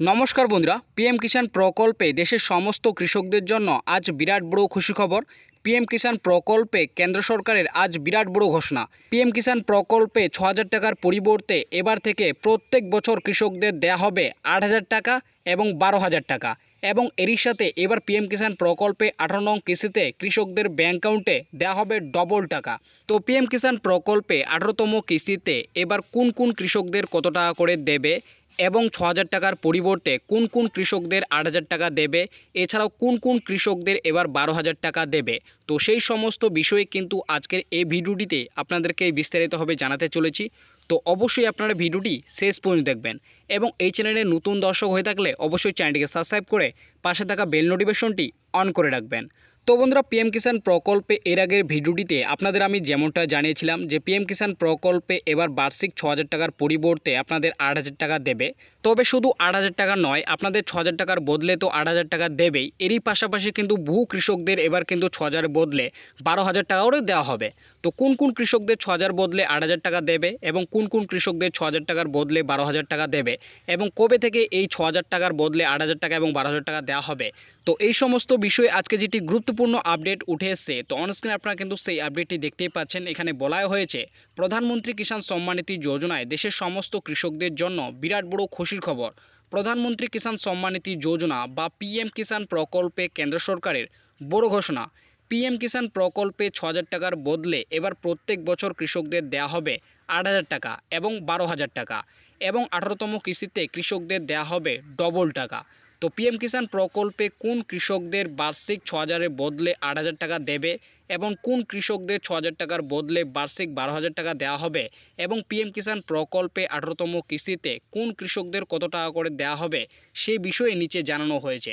নমস্কার বন্ধুরা পিএম কিষাণ প্রকল্পে দেশের সমস্ত কৃষকদের জন্য আজ বিরাট বড় খুশি খবর। পিএম কিষাণ প্রকল্পে কেন্দ্র সরকারের আজ বিরাট বড় ঘোষণা। পিএম কিষাণ প্রকল্পে ছ টাকার পরিবর্তে এবার থেকে প্রত্যেক বছর কৃষকদের দেয়া হবে আট হাজার টাকা এবং বারো হাজার টাকা। এবং এরই সাথে এবার পিএম কিষাণ প্রকল্পে আঠারো নং কিস্তিতে কৃষকদের ব্যাঙ্ক অ্যাকাউন্টে দেওয়া হবে ডবল টাকা। তো পিএম কিষাণ প্রকল্পে আঠারোতম কিস্তিতে এবার কোন কোন কৃষকদের কত টাকা করে দেবে এবং ছ হাজার টাকার পরিবর্তে কোন কোন কৃষকদের আট হাজার টাকা দেবে? এছাড়াও কোন কোন কৃষকদের এবার বারো হাজার টাকা দেবে? তো সেই সমস্ত বিষয়ে কিন্তু আজকের এই ভিডিওটিতে আপনাদেরকে বিস্তারিতভাবে জানাতে চলেছি। তো অবশ্যই আপনারা ভিডিওটি শেষ পর্যন্ত দেখবেন এবং এই চ্যানেলে নতুন দর্শক হয়ে থাকলে অবশ্যই চ্যানেলটিকে সাবস্ক্রাইব করে পাশে থাকা বেল নোটিফিকেশনটি অন করে রাখবেন। তো বন্ধুরা পিএম কিষাণ প্রকল্পে এর আগের ভিডিওটিতে আপনাদের আমি যেমনটা জানিয়েছিলাম যে পিএম কিষাণ প্রকল্পে এবার বার্ষিক ছ টাকার পরিবর্তে আপনাদের আট হাজার টাকা দেবে। তবে শুধু আট হাজার টাকা নয়, আপনাদের ছ টাকার বদলে তো আট হাজার টাকা দেবেই। এরই পাশাপাশি কিন্তু বহু কৃষকদের এবার কিন্তু ছ বদলে বারো হাজার টাকা করে দেওয়া হবে। তো কোন কোন কৃষকদের ছ বদলে আট হাজার টাকা দেবে এবং কোন কোন কৃষকদের ছ টাকার বদলে বারো হাজার টাকা দেবে এবং কবে থেকে এই ছ টাকার বদলে আট হাজার টাকা এবং বারো টাকা দেওয়া হবে তো এই সমস্ত বিষয়ে আজকে যেটি গুরুত্বপূর্ণ আপডেট উঠে এসছে, তো অনস্ক্রিনে আপনারা কিন্তু সেই আপডেটটি দেখতেই পাচ্ছেন। এখানে বলা হয়েছে, প্রধানমন্ত্রী কিষাণ সম্মানিধি যোজনায় দেশের সমস্ত কৃষকদের জন্য বিরাট বড় খুশির খবর। প্রধানমন্ত্রী কিষাণ সম্মানিধি যোজনা বা পিএম কিষাণ প্রকল্পে কেন্দ্র সরকারের বড় ঘোষণা। পিএম কিষাণ প্রকল্পে ছ টাকার বদলে এবার প্রত্যেক বছর কৃষকদের দেয়া হবে আট হাজার টাকা এবং বারো হাজার টাকা এবং আঠারোতম কিস্তিতে কৃষকদের দেয়া হবে ডবল টাকা। তো পিএম কিষাণ প্রকল্পে কোন কৃষকদের বার্ষিক ছ হাজারের বদলে আট হাজার টাকা দেবে এবং কোন কৃষকদের ছ হাজার টাকার বদলে বার্ষিক বারো হাজার টাকা দেওয়া হবে? এবং পিএম কিষাণ প্রকল্পে আঠারোতম কিস্তিতে কোন কৃষকদের কত টাকা করে দেওয়া হবে? সে বিষয়ে নিচে জানানো হয়েছে।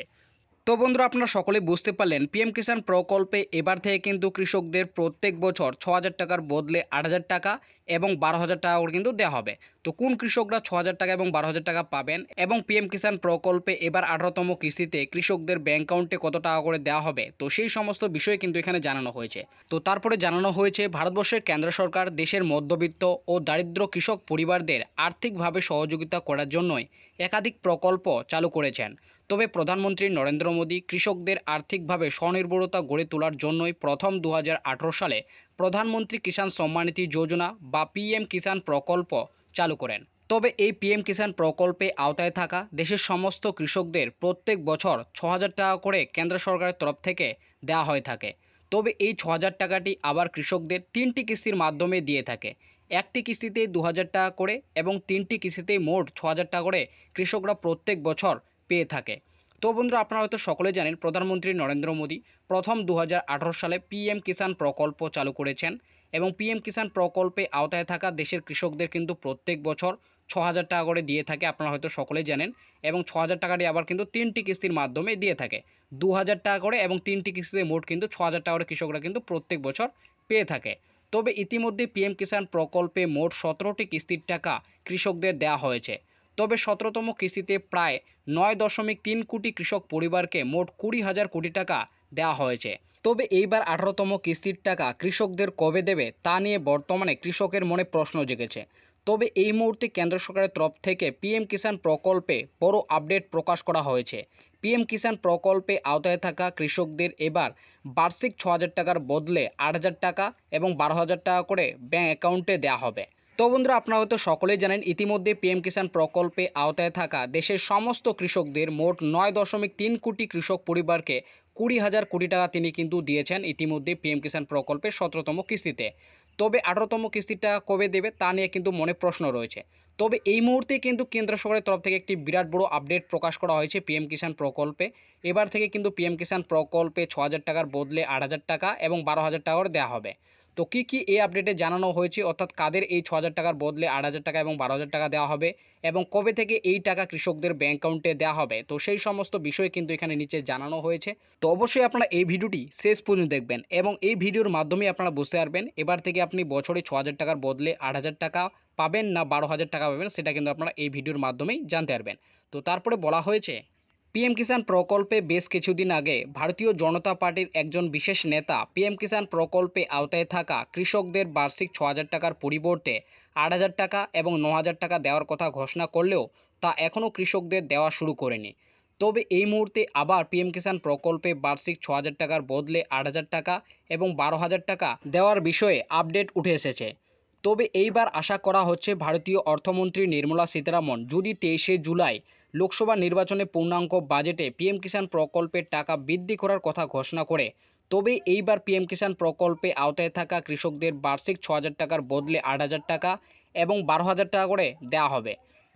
তো বন্ধুরা আপনারা সকলে বুঝতে পারলেন পিএম কিষাণ প্রকল্পে এবার থেকে কিন্তু কৃষকদের প্রত্যেক বছর ছ হাজার টাকার বদলে আট হাজার টাকা এবং বারো হাজার টাকা করে কিন্তু দেওয়া হবে। তো কোন কৃষকরা ছ হাজার টাকা এবং বারো হাজার টাকা পাবেন এবং পিএম কিষাণ প্রকল্পে এবার আঠারোতম কিস্তিতে কৃষকদের ব্যাঙ্ক অ্যাকাউন্টে কত টাকা করে দেওয়া হবে? তো সেই সমস্ত বিষয় কিন্তু এখানে জানানো হয়েছে। তো তারপরে জানানো হয়েছে, ভারতবর্ষের কেন্দ্র সরকার দেশের মধ্যবিত্ত ও দারিদ্র কৃষক পরিবারদের আর্থিকভাবে সহযোগিতা করার জন্যই একাধিক প্রকল্প চালু করেছেন। তবে প্রধানমন্ত্রী নরেন্দ্র মোদী কৃষকদের আর্থিকভাবে স্বনির্ভরতা গড়ে তোলার জন্যই প্রথম দু হাজার আঠেরো সালে প্রধানমন্ত্রী কিষাণ সম্মানিধি যোজনা বা পিএম কিষাণ প্রকল্প চালু করেন। তবে এই পিএম কিষাণ প্রকল্পে আওতায় থাকা দেশের সমস্ত কৃষকদের প্রত্যেক বছর ছ টাকা করে কেন্দ্র সরকারের তরফ থেকে দেওয়া হয়ে থাকে। তবে এই ছ টাকাটি আবার কৃষকদের তিনটি কিস্তির মাধ্যমে দিয়ে থাকে। একটি কিস্তিতে দু হাজার টাকা করে এবং তিনটি কিস্তিতে মোট ছ টাকা করে কৃষকরা প্রত্যেক বছর পেয়ে থাকে। তো বন্ধুরা, আপনারা হয়তো সকলে জানেন, প্রধানমন্ত্রী নরেন্দ্র মোদী প্রথম দু হাজার আঠেরো সালে পিএম কিষাণ প্রকল্প চালু করেছেন এবং পিএম কিষাণ প্রকল্পে আওতায় থাকা দেশের কৃষকদের কিন্তু প্রত্যেক বছর ছ হাজার টাকা করে দিয়ে থাকে, আপনারা হয়তো সকলেই জানেন, এবং ছ হাজার টাকাটি আবার কিন্তু তিনটি কিস্তির মাধ্যমে দিয়ে থাকে। দু হাজার টাকা করে এবং তিনটি কিস্তিতে মোট কিন্তু ছ হাজার টাকা করে কৃষকরা কিন্তু প্রত্যেক বছর পেয়ে থাকে। তবে ইতিমধ্যে পিএম কিষাণ প্রকল্পে মোট সতেরোটি কিস্তির টাকা কৃষকদের দেওয়া হয়েছে। তবে সতেরোতম কিস্তিতে প্রায় নয় দশমিক তিন কোটি কৃষক পরিবারকে মোট কুড়ি হাজার কোটি টাকা দেওয়া হয়েছে। তবে এইবার আঠারোতম কিস্তির টাকা কৃষকদের কবে দেবে তা নিয়ে বর্তমানে কৃষকের মনে প্রশ্ন জেগেছে। তবে এই মুহূর্তে কেন্দ্র সরকারের তরফ থেকে পিএম কিষাণ প্রকল্পে বড় আপডেট প্রকাশ করা হয়েছে। পিএম কিষাণ প্রকল্পে আওতায় থাকা কৃষকদের এবার বার্ষিক ছ হাজার টাকার বদলে আট হাজার টাকা এবং বারো হাজার টাকা করে ব্যাঙ্ক অ্যাকাউন্টে দেওয়া হবে। তো বন্ধুরা, আপনারা হয়তো সকলেই জানেন, ইতিমধ্যে পিএম কিষাণ প্রকল্পে আওতায় থাকা দেশের সমস্ত কৃষকদের মোট নয় দশমিক তিন কোটি কৃষক পরিবারকে কুড়ি হাজার কোটি টাকা তিনি কিন্তু দিয়েছেন ইতিমধ্যে পিএম কিষাণ প্রকল্পের সতেরোতম কিস্তিতে। তবে আঠারোতম কিস্তিটা কবে দেবে তা নিয়ে কিন্তু মনে প্রশ্ন রয়েছে। তবে এই মুহূর্তে কিন্তু কেন্দ্র সরকারের তরফ থেকে একটি বিরাট বড় আপডেট প্রকাশ করা হয়েছে পিএম কিষাণ প্রকল্পে। এবার থেকে কিন্তু পিএম কিষাণ প্রকল্পে ছ হাজার টাকার বদলে আট হাজার টাকা এবং বারো হাজার টাকা করে দেওয়া হবে। তো কী কী এই আপডেটে জানানো হয়েছে? অর্থাৎ কাদের এই ছ টাকার বদলে আট হাজার টাকা এবং বারো টাকা দেওয়া হবে? এবং কবে থেকে এই টাকা কৃষকদের ব্যাঙ্ক অ্যাকাউন্টে দেওয়া হবে? তো সেই সমস্ত বিষয় কিন্তু এখানে নিচে জানানো হয়েছে। তো অবশ্যই আপনারা এই ভিডিওটি শেষ পর্যন্ত দেখবেন এবং এই ভিডিওর মাধ্যমে আপনারা বুঝতে পারবেন এবার থেকে আপনি বছরে ছ টাকার বদলে আট হাজার টাকা পাবেন না বারো হাজার টাকা পাবেন সেটা কিন্তু আপনারা এই ভিডিওর মাধ্যমেই জানতে পারবেন। তো তারপরে বলা হয়েছে পিএম কিষাণ প্রকল্পে বেশ কিছুদিন আগে ভারতীয় জনতা পার্টির একজন বিশেষ নেতা পিএম কিষাণ প্রকল্পে আওতায় থাকা কৃষকদের বার্ষিক ছ টাকার পরিবর্তে আট হাজার টাকা এবং ন টাকা দেওয়ার কথা ঘোষণা করলেও তা এখনও কৃষকদের দেওয়া শুরু করেনি। তবে এই মুহূর্তে আবার পিএম কিষাণ প্রকল্পে বার্ষিক ছ টাকার বদলে আট হাজার টাকা এবং বারো হাজার টাকা দেওয়ার বিষয়ে আপডেট উঠে এসেছে। তবে এইবার আশা করা হচ্ছে ভারতীয় অর্থমন্ত্রী নির্মলা সীতারামন যদি তেইশে জুলাই লোকসভা নির্বাচনে পূর্ণাঙ্গ বাজেটে পিএম কিষাণ প্রকল্পের টাকা বৃদ্ধি করার কথা ঘোষণা করে, তবে এইবার পিএম কিষাণ প্রকল্পে আওতায় থাকা কৃষকদের বার্ষিক ছ টাকার বদলে আট হাজার টাকা এবং বারো হাজার টাকা করে দেওয়া হবে।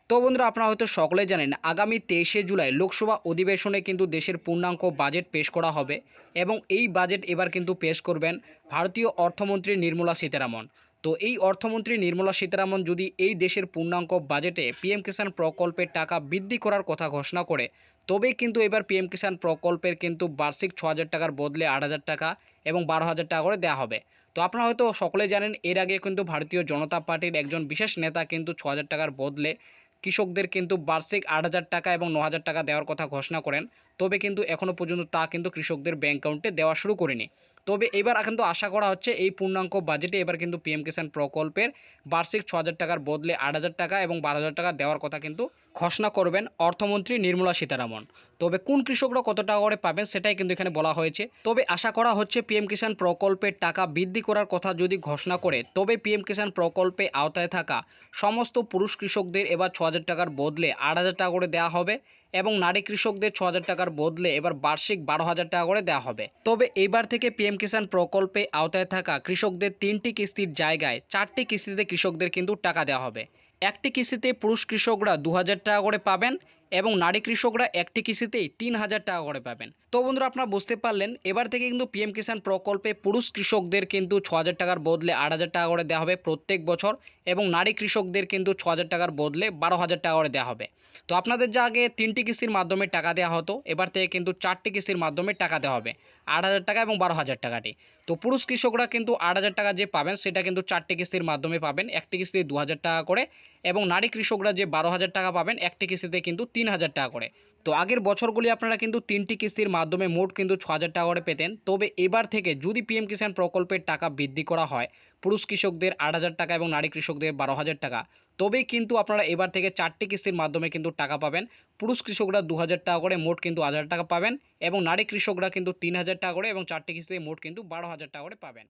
তো বন্ধুরা, আপনারা হয়তো সকলে জানেন, আগামী তেইশে জুলাই লোকসভা অধিবেশনে কিন্তু দেশের পূর্ণাঙ্গ বাজেট পেশ করা হবে এবং এই বাজেট এবার কিন্তু পেশ করবেন ভারতীয় অর্থমন্ত্রী নির্মলা সীতারামন। তো এই অর্থমন্ত্রী নির্মলা সীতারামন যদি এই দেশের পূর্ণাঙ্গ বাজেটে পিএম কিষাণ প্রকল্পের টাকা বৃদ্ধি করার কথা ঘোষণা করে, তবেই কিন্তু এবার পিএম কিষাণ প্রকল্পের কিন্তু বার্ষিক ছ হাজার টাকার বদলে আট হাজার টাকা এবং বারো হাজার টাকা করে দেওয়া হবে। তো আপনারা হয়তো সকলে জানেন, এর আগে কিন্তু ভারতীয় জনতা পার্টির একজন বিশেষ নেতা কিন্তু ছ হাজার টাকার বদলে কৃষকদের কিন্তু বার্ষিক আট হাজার টাকা এবং ন হাজার টাকা দেওয়ার কথা ঘোষণা করেন। তবে কিন্তু এখনও পর্যন্ত তা কিন্তু কৃষকদের ব্যাংক অ্যাকাউন্টে দেওয়া শুরু করেনি। তবে এবার কিন্তু আশা করা হচ্ছে এই পূর্ণাঙ্গ বাজেটে এবার কিন্তু পিএম কিষাণ প্রকল্পের বার্ষিক ছ টাকার বদলে আট হাজার টাকা এবং বারো টাকা দেওয়ার কথা কিন্তু ঘোষণা করবেন অর্থমন্ত্রী নির্মলা সীতারামন। তবে কোন কৃষকরা কত টাকা করে পাবেন সেটাই কিন্তু এখানে বলা হয়েছে। তবে আশা করা হচ্ছে পিএম কিষাণ প্রকল্পের টাকা বৃদ্ধি করার কথা যদি ঘোষণা করে, তবে পিএম কিষাণ প্রকল্পে আওতায় থাকা সমস্ত পুরুষ কৃষকদের এবার ছ টাকার বদলে আট হাজার টাকা করে দেওয়া হবে। এবং নারী কৃষকদের ছ হাজার টাকার বদলে এবার বার্ষিক বারো হাজার টাকা করে দেওয়া হবে। তবে এবার থেকে পিএম কিষাণ প্রকল্পে আওতায় থাকা কৃষকদের তিনটি কিস্তির জায়গায় চারটি কিস্তিতে কৃষকদের কিন্তু টাকা দেওয়া হবে। একটি কিস্তিতে পুরুষ কৃষকরা দু হাজার টাকা করে পাবেন এবং নারী কৃষকরা একটি কিস্তিতেই তিন হাজার টাকা করে পাবেন। তো বন্ধুরা, আপনারা বুঝতে পারলেন, এবার থেকে কিন্তু পিএম কিষাণ প্রকল্পে পুরুষ কৃষকদের কিন্তু ছ হাজার টাকার বদলে আট হাজার টাকা করে দেওয়া হবে প্রত্যেক বছর এবং নারী কৃষকদের কিন্তু ছ হাজার টাকার বদলে বারো হাজার টাকা করে দেওয়া হবে। তো আপনাদের যা আগে তিনটি কিস্তির মাধ্যমে টাকা দেওয়া হতো, এবার থেকে কিন্তু চারটি কিস্তির মাধ্যমে টাকা দেওয়া হবে। আট হাজার টাকা এবং বারো হাজার টাকাটি। তো পুরুষ কৃষকরা কিন্তু আট হাজার টাকা যে পাবেন, সেটা কিন্তু চারটি কিস্তির মাধ্যমে পাবেন। একটি কিস্তিতে দু হাজার টাকা করে এবং নারী কৃষকরা যে বারো হাজার টাকা পাবেন, একটি কিস্তিতে কিন্তু তিন হাজার টাকা করে। তো আগের বছরগুলি আপনারা কিন্তু তিনটি কিস্তির মাধ্যমে মোট কিন্তু ছ হাজার টাকা করে পেতেন। তবে এবার থেকে যদি পিএম কিষাণ প্রকল্পের টাকা বৃদ্ধি করা হয় পুরুষ কৃষকদের আট হাজার টাকা এবং নারী কৃষকদের বারো হাজার টাকা। তবেই কিন্তু আপনারা এবার থেকে চারটি কিস্তির মাধ্যমে কিন্তু টাকা পাবেন। পুরুষ কৃষকরা দু হাজার টাকা করে মোট কিন্তু হাজার টাকা পাবেন এবং নারী কৃষকরা কিন্তু তিন হাজার টাকা করে এবং চারটি কিস্তিতে মোট কিন্তু বারো হাজার টাকা করে পাবেন।